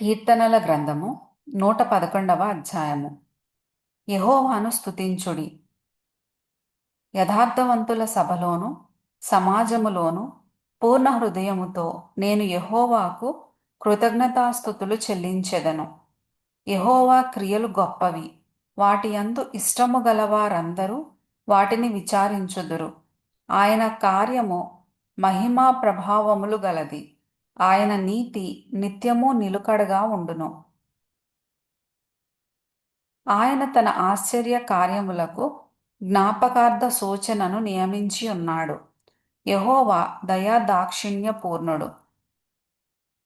కీర్తనల గ్రంథము నూట పదకొండవ అధ్యాయము. యహోవాను స్తుతించుడి. యథార్థవంతుల సభలోను సమాజములోను పూర్ణ హృదయముతో నేను యహోవాకు కృతజ్ఞతాస్థుతులు చెల్లించెదను. యహోవా క్రియలు గొప్పవి. వాటి అందు ఇష్టము గలవారందరూ వాటిని విచారించుదురు. ఆయన కార్యము మహిమా ప్రభావములు గలది. ఆయన నీతి నిత్యము నిలుకడగా ఉండును. ఆయన తన ఆశ్చర్య కార్యములకు జ్ఞాపకార్థ సూచనను నియమించి ఉన్నాడు. యహోవా దయా దాక్షిణ్య పూర్ణుడు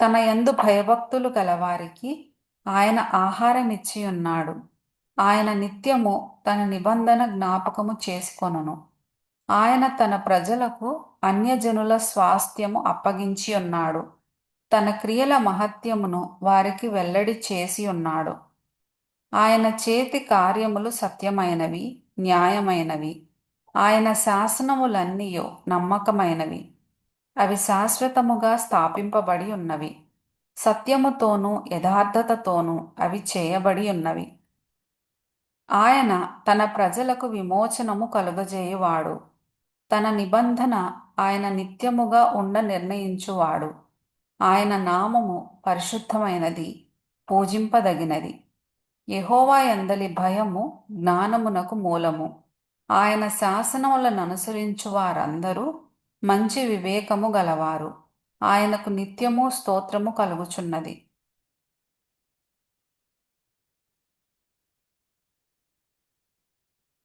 తన యందు భయభక్తులు గలవారికి ఆయన ఆహారమిచ్చి ఉన్నాడు. ఆయన నిత్యము తన నిబంధన జ్ఞాపకము చేసుకొనును. ఆయన తన ప్రజలకు అన్యజనుల స్వాస్థ్యము అప్పగించి ఉన్నాడు. తన క్రియల మహత్యమును వారికి వెల్లడి చేసి ఉన్నాడు. ఆయన చేతి కార్యములు సత్యమైనవి న్యాయమైనవి. ఆయన శాసనములన్నీయో నమ్మకమైనవి. అవి శాశ్వతముగా స్థాపింపబడి ఉన్నవి. సత్యముతోనూ యథార్థతతోనూ అవి చేయబడి ఉన్నవి. ఆయన తన ప్రజలకు విమోచనము కలుగజేయువాడు. తన నిబంధన ఆయన నిత్యముగా ఉండ నిర్ణయించువాడు. ఆయన నామము పరిశుద్ధమైనది పూజింపదగినది. యహోవా ఎందలి భయము జ్ఞానమునకు మూలము. ఆయన శాసనములను అనుసరించు వారందరూ మంచి వివేకము గలవారు. ఆయనకు నిత్యము స్తోత్రము కలుగుచున్నది.